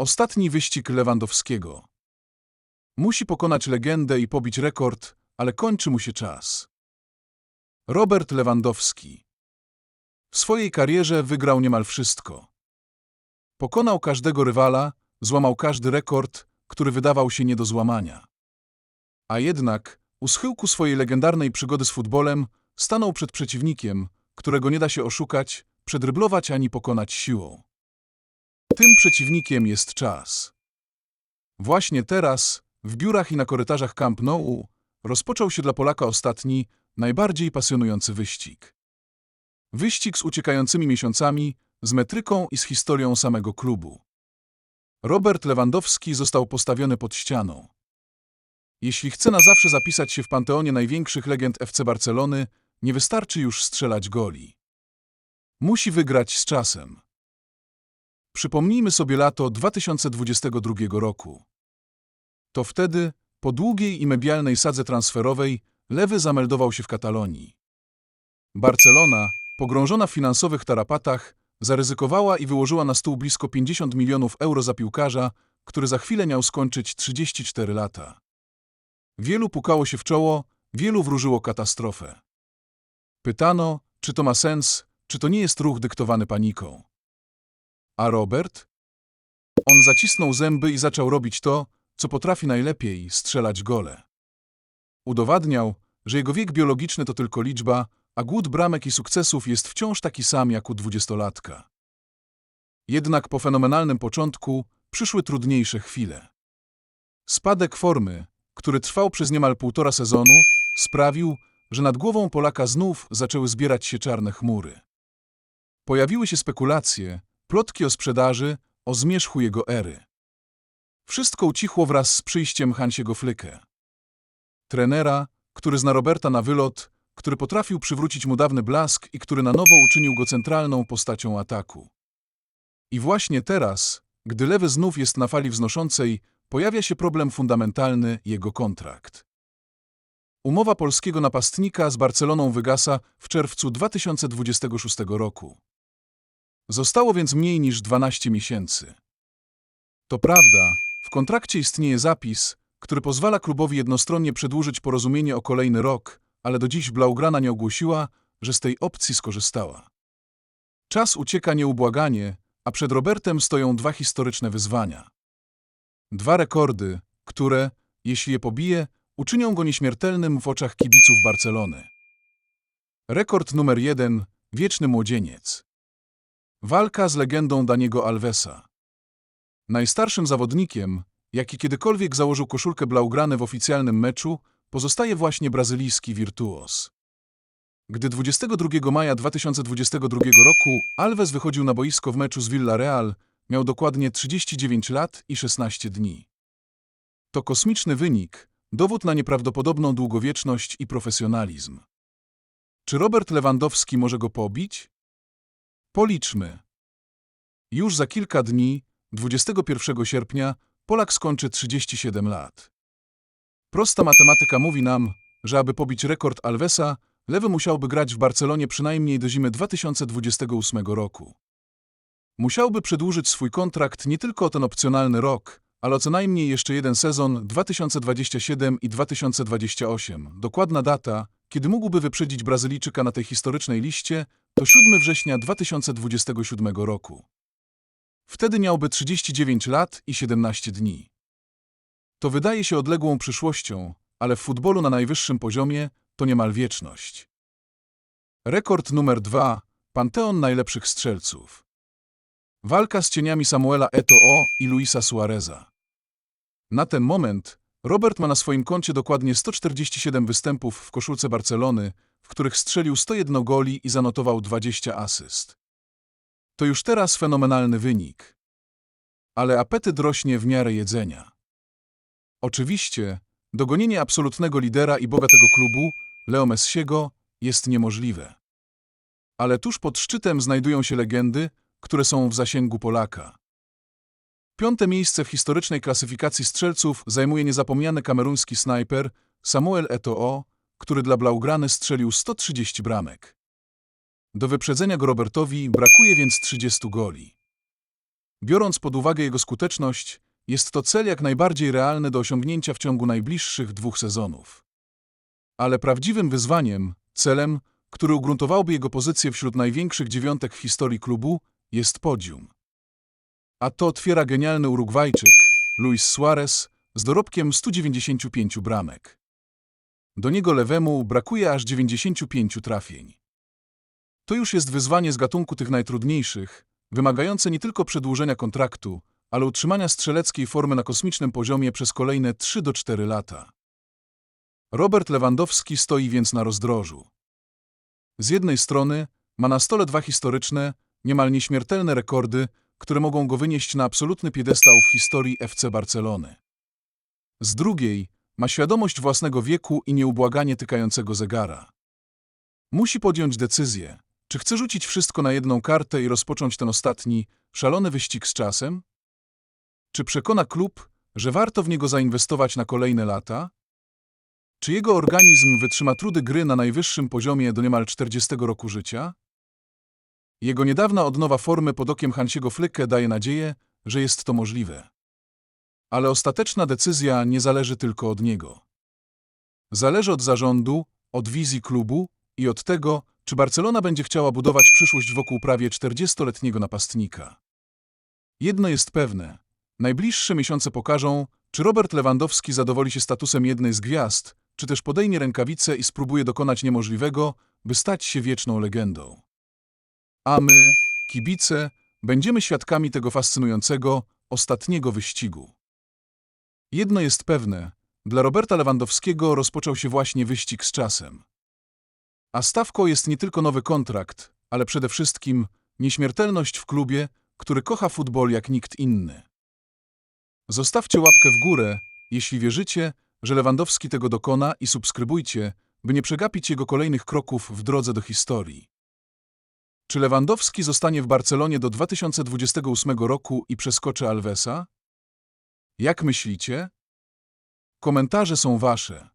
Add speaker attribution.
Speaker 1: Ostatni wyścig Lewandowskiego. Musi pokonać legendę i pobić rekord, ale kończy mu się czas. Robert Lewandowski. W swojej karierze wygrał niemal wszystko. Pokonał każdego rywala, złamał każdy rekord, który wydawał się nie do złamania. A jednak, u schyłku swojej legendarnej przygody z futbolem, stanął przed przeciwnikiem, którego nie da się oszukać, przedryblować ani pokonać siłą. Tym przeciwnikiem jest czas. Właśnie teraz, w biurach i na korytarzach Camp Nou, rozpoczął się dla Polaka ostatni, najbardziej pasjonujący wyścig. Wyścig z uciekającymi miesiącami, z metryką i z historią samego klubu. Robert Lewandowski został postawiony pod ścianą. Jeśli chce na zawsze zapisać się w panteonie największych legend FC Barcelony, nie wystarczy już strzelać goli. Musi wygrać z czasem. Przypomnijmy sobie lato 2022 roku. To wtedy, po długiej i medialnej sadze transferowej, Lewy zameldował się w Katalonii. Barcelona, pogrążona w finansowych tarapatach, zaryzykowała i wyłożyła na stół blisko 50 milionów euro za piłkarza, który za chwilę miał skończyć 34 lata. Wielu pukało się w czoło, wielu wróżyło katastrofę. Pytano, czy to ma sens, czy to nie jest ruch dyktowany paniką. A Robert? On zacisnął zęby i zaczął robić to, co potrafi najlepiej strzelać gole. Udowadniał, że jego wiek biologiczny to tylko liczba, a głód bramek i sukcesów jest wciąż taki sam jak u dwudziestolatka. Jednak po fenomenalnym początku przyszły trudniejsze chwile. Spadek formy, który trwał przez niemal półtora sezonu, sprawił, że nad głową Polaka znów zaczęły zbierać się czarne chmury. Pojawiły się spekulacje, plotki o sprzedaży, o zmierzchu jego ery. Wszystko ucichło wraz z przyjściem Hansiego Flykę. Trenera, który zna Roberta na wylot, który potrafił przywrócić mu dawny blask i który na nowo uczynił go centralną postacią ataku. I właśnie teraz, gdy lewy znów jest na fali wznoszącej, pojawia się problem fundamentalny jego kontrakt. Umowa polskiego napastnika z Barceloną wygasa w czerwcu 2026 roku. Zostało więc mniej niż 12 miesięcy. To prawda, w kontrakcie istnieje zapis, który pozwala klubowi jednostronnie przedłużyć porozumienie o kolejny rok, ale do dziś Blaugrana nie ogłosiła, że z tej opcji skorzystała. Czas ucieka nieubłaganie, a przed Robertem stoją dwa historyczne wyzwania. Dwa rekordy, które, jeśli je pobije, uczynią go nieśmiertelnym w oczach kibiców Barcelony. Rekord numer jeden – wieczny młodzieniec. Walka z legendą Daniego Alvesa. Najstarszym zawodnikiem, jaki kiedykolwiek założył koszulkę blaugrane w oficjalnym meczu, pozostaje właśnie brazylijski wirtuos. Gdy 22 maja 2022 roku Alves wychodził na boisko w meczu z Villarreal, miał dokładnie 39 lat i 16 dni. To kosmiczny wynik, dowód na nieprawdopodobną długowieczność i profesjonalizm. Czy Robert Lewandowski może go pobić? Policzmy. Już za kilka dni, 21 sierpnia, Polak skończy 37 lat. Prosta matematyka mówi nam, że aby pobić rekord Alvesa, Lewy musiałby grać w Barcelonie przynajmniej do zimy 2028 roku. Musiałby przedłużyć swój kontrakt nie tylko o ten opcjonalny rok, ale o co najmniej jeszcze jeden sezon 2027 i 2028. Dokładna data, kiedy mógłby wyprzedzić Brazylijczyka na tej historycznej liście, to 7 września 2027 roku. Wtedy miałby 39 lat i 17 dni. To wydaje się odległą przyszłością, ale w futbolu na najwyższym poziomie to niemal wieczność. Rekord numer dwa. Panteon najlepszych strzelców. Walka z cieniami Samuela Eto'o i Luisa Suareza. Na ten moment Robert ma na swoim koncie dokładnie 147 występów w koszulce Barcelony, w których strzelił 101 goli i zanotował 20 asyst. To już teraz fenomenalny wynik. Ale apetyt rośnie w miarę jedzenia. Oczywiście, dogonienie absolutnego lidera i boga tego klubu, Leo Messiego, jest niemożliwe. Ale tuż pod szczytem znajdują się legendy, które są w zasięgu Polaka. Piąte miejsce w historycznej klasyfikacji strzelców zajmuje niezapomniany kameruński snajper Samuel Eto'o, który dla Blaugrany strzelił 130 bramek. Do wyprzedzenia go Robertowi brakuje więc 30 goli. Biorąc pod uwagę jego skuteczność, jest to cel jak najbardziej realny do osiągnięcia w ciągu najbliższych dwóch sezonów. Ale prawdziwym wyzwaniem, celem, który ugruntowałby jego pozycję wśród największych dziewiątek w historii klubu, jest podium. A to otwiera genialny Urugwajczyk, Luis Suarez, z dorobkiem 195 bramek. Do niego lewemu brakuje aż 95 trafień. To już jest wyzwanie z gatunku tych najtrudniejszych, wymagające nie tylko przedłużenia kontraktu, ale utrzymania strzeleckiej formy na kosmicznym poziomie przez kolejne 3 do 4 lata. Robert Lewandowski stoi więc na rozdrożu. Z jednej strony ma na stole dwa historyczne, niemal nieśmiertelne rekordy, które mogą go wynieść na absolutny piedestał w historii FC Barcelony. Z drugiej ma świadomość własnego wieku i nieubłaganie tykającego zegara. Musi podjąć decyzję, czy chce rzucić wszystko na jedną kartę i rozpocząć ten ostatni, szalony wyścig z czasem? Czy przekona klub, że warto w niego zainwestować na kolejne lata? Czy jego organizm wytrzyma trudy gry na najwyższym poziomie do niemal 40 roku życia? Jego niedawna odnowa formy pod okiem Hansiego Flicke daje nadzieję, że jest to możliwe. Ale ostateczna decyzja nie zależy tylko od niego. Zależy od zarządu, od wizji klubu i od tego, czy Barcelona będzie chciała budować przyszłość wokół prawie 40-letniego napastnika. Jedno jest pewne. Najbliższe miesiące pokażą, czy Robert Lewandowski zadowoli się statusem jednej z gwiazd, czy też podejmie rękawice i spróbuje dokonać niemożliwego, by stać się wieczną legendą. A my, kibice, będziemy świadkami tego fascynującego, ostatniego wyścigu. Jedno jest pewne, dla Roberta Lewandowskiego rozpoczął się właśnie wyścig z czasem. A stawką jest nie tylko nowy kontrakt, ale przede wszystkim nieśmiertelność w klubie, który kocha futbol jak nikt inny. Zostawcie łapkę w górę, jeśli wierzycie, że Lewandowski tego dokona i subskrybujcie, by nie przegapić jego kolejnych kroków w drodze do historii. Czy Lewandowski zostanie w Barcelonie do 2028 roku i przeskoczy Alvesa? Jak myślicie? Komentarze są wasze.